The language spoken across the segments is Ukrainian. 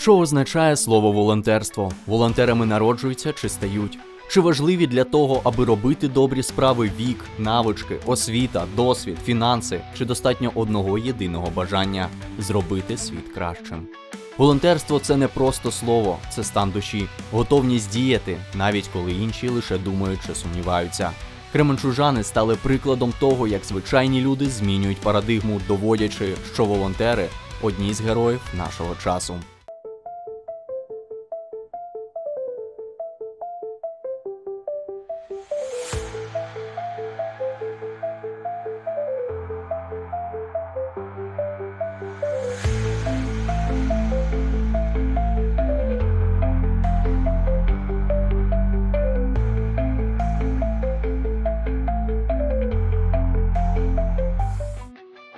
Що означає слово волонтерство? Волонтерами народжуються чи стають? Чи важливі для того, аби робити добрі справи вік, навички, освіта, досвід, фінанси, чи достатньо одного єдиного бажання зробити світ кращим? Волонтерство це не просто слово, це стан душі, готовність діяти, навіть коли інші лише думають чи сумніваються. Кременчужани стали прикладом того, як звичайні люди змінюють парадигму, доводячи, що волонтери одні з героїв нашого часу.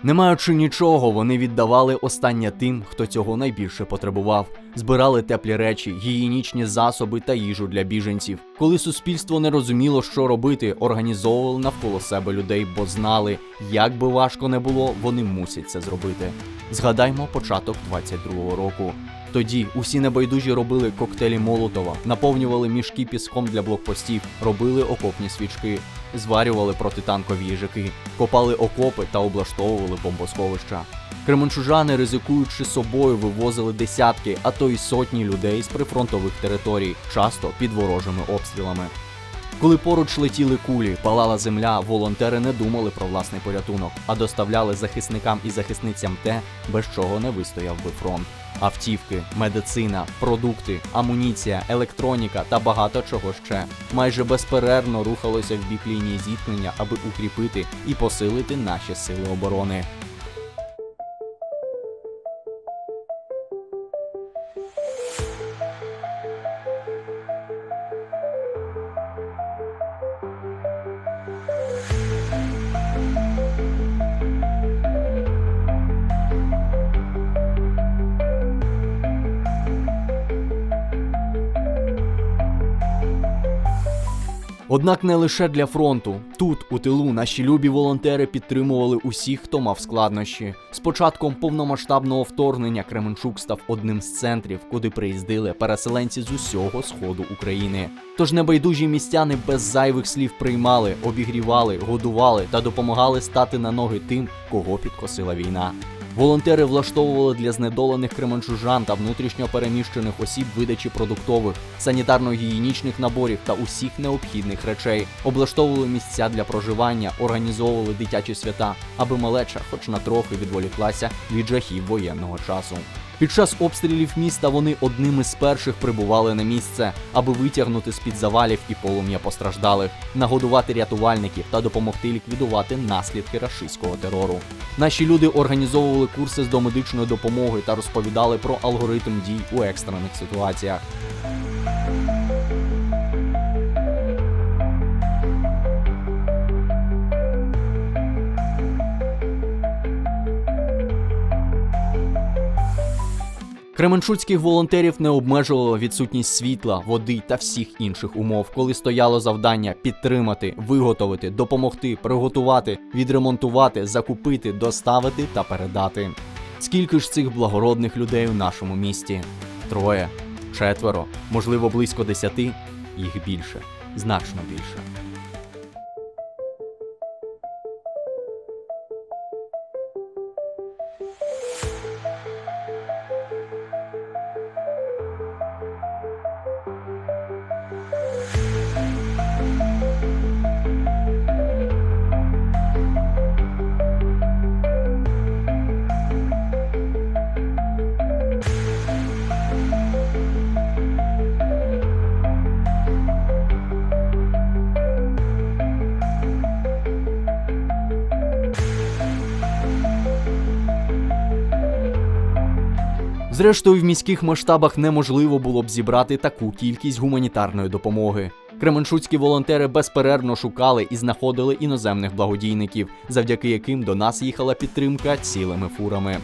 Не маючи нічого, вони віддавали останнє тим, хто цього найбільше потребував. Збирали теплі речі, гігієнічні засоби та їжу для біженців. Коли суспільство не розуміло, що робити, організовували навколо себе людей, бо знали, як би важко не було, вони мусять це зробити. Згадаймо початок 22-го року. Тоді усі небайдужі робили коктейлі Молотова, наповнювали мішки піском для блокпостів, робили окопні свічки, зварювали протитанкові їжаки, копали окопи та облаштовували бомбосховища. Кременчужани, ризикуючи собою, вивозили десятки, а то й сотні людей з прифронтових територій, часто під ворожими обстрілами. Коли поруч летіли кулі, палала земля, волонтери не думали про власний порятунок, а доставляли захисникам і захисницям те, без чого не вистояв би фронт. Автівки, медицина, продукти, амуніція, електроніка та багато чого ще майже безперервно рухалося в бік лінії зіткнення, аби укріпити і посилити наші сили оборони. Однак не лише для фронту. Тут, у тилу, наші любі волонтери підтримували усіх, хто мав складнощі. З початком повномасштабного вторгнення Кременчук став одним з центрів, куди приїздили переселенці з усього сходу України. Тож небайдужі містяни без зайвих слів приймали, обігрівали, годували та допомагали стати на ноги тим, кого підкосила війна. Волонтери влаштовували для знедолених кременчужан та внутрішньо переміщених осіб видачі продуктових, санітарно-гігієнічних наборів та усіх необхідних речей, облаштовували місця для проживання, організовували дитячі свята, аби малеча, хоч на трохи відволіклася від жахів воєнного часу. Під час обстрілів міста вони одними з перших прибували на місце, аби витягнути з-під завалів і полум'я постраждалих, нагодувати рятувальників та допомогти ліквідувати наслідки рашистського терору. Наші люди організовували курси з домедичної допомоги та розповідали про алгоритм дій у екстрених ситуаціях. Кременчуцьких волонтерів не обмежувала відсутність світла, води та всіх інших умов, коли стояло завдання підтримати, виготовити, допомогти, приготувати, відремонтувати, закупити, доставити та передати. Скільки ж цих благородних людей у нашому місті? Троє, четверо, можливо, близько десяти. Їх більше, значно більше. Зрештою, в міських масштабах неможливо було б зібрати таку кількість гуманітарної допомоги. Кременчуцькі волонтери безперервно шукали і знаходили іноземних благодійників, завдяки яким до нас їхала підтримка цілими фурами.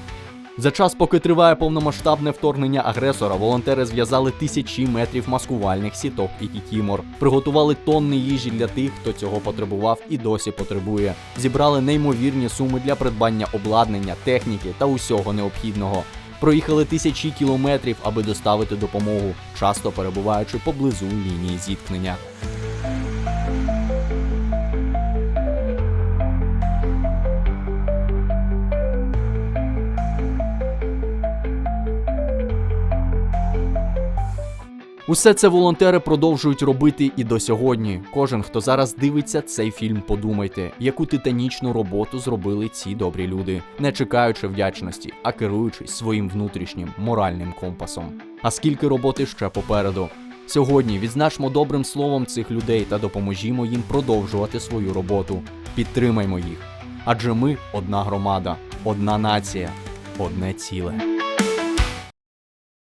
За час, поки триває повномасштабне вторгнення агресора, волонтери зв'язали тисячі метрів маскувальних сіток і кікімор, приготували тонни їжі для тих, хто цього потребував і досі потребує. Зібрали неймовірні суми для придбання обладнання, техніки та усього необхідного. Проїхали тисячі кілометрів, аби доставити допомогу, часто перебуваючи поблизу лінії зіткнення. Усе це волонтери продовжують робити і до сьогодні. Кожен, хто зараз дивиться цей фільм, подумайте, яку титанічну роботу зробили ці добрі люди, не чекаючи вдячності, а керуючись своїм внутрішнім моральним компасом. А скільки роботи ще попереду? Сьогодні відзначмо добрим словом цих людей та допоможімо їм продовжувати свою роботу. Підтримаймо їх. Адже ми одна громада, одна нація, одне ціле.